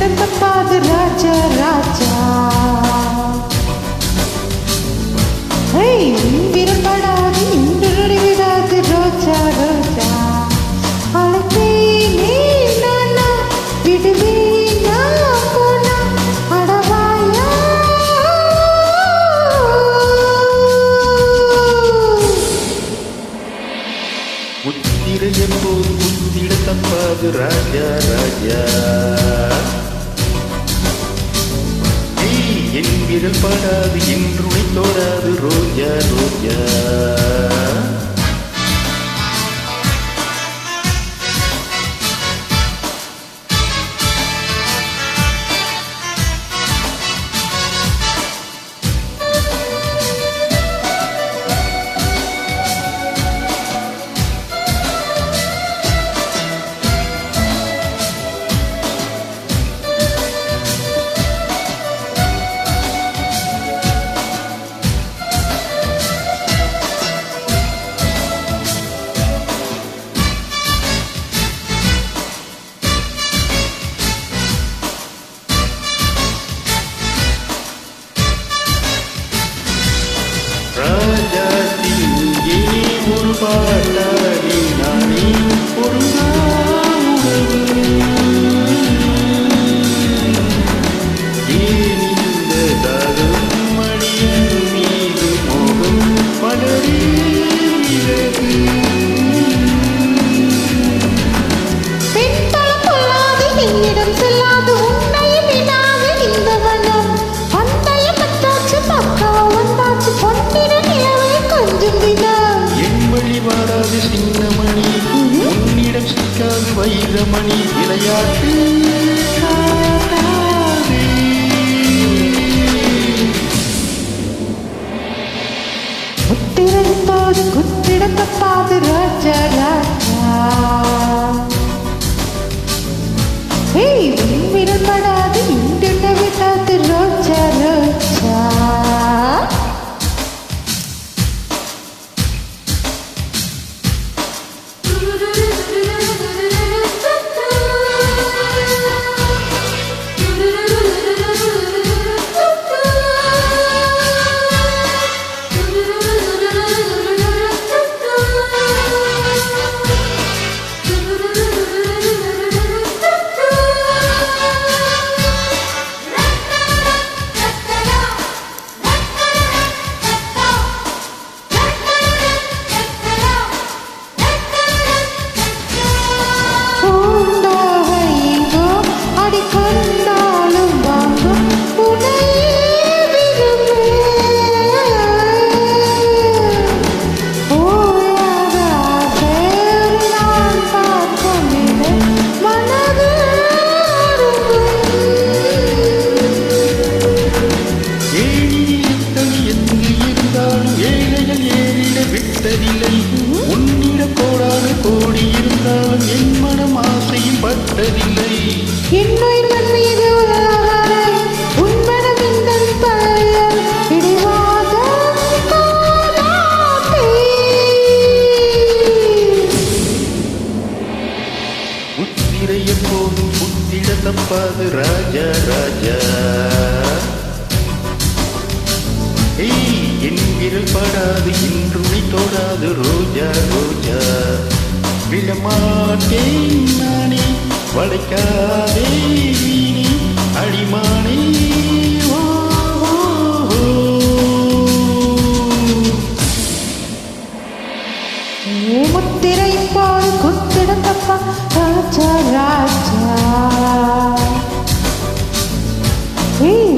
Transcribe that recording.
குத்திடம் தப்பாது ராஜா ராஜா. விரும்படாது இன்று விடாது ரோஜா ரோஜா. அழைத்தேனே நானா விடுவே நான் போனா அடவாயா. முத்திர எப்போது முத்திட தப்பாது ராஜா ராஜா. என் படாது என்றுனை தோடாது ரோஜா ரோஜா. பாட்டா வைரமணி விளையாட்டு காட்டாதே. முத்திரத்தோடு குத்திட ராஜா ராஜா விட்டதில்லை உன்னிடம் கோடான கோடி இருந்தாலும் என் மனம் ஆசையும் பட்டதில்லை எப்போதும் புத்திட தப்பாது ராஜா ராஜா. என் விரல் படாது கூடாது ரோஜா ரோஜா. விடமாட்டேன் நானே வளைக்காதே வீணே அடிமானே. முத்திரை ராஜா ராஜா. ஏய்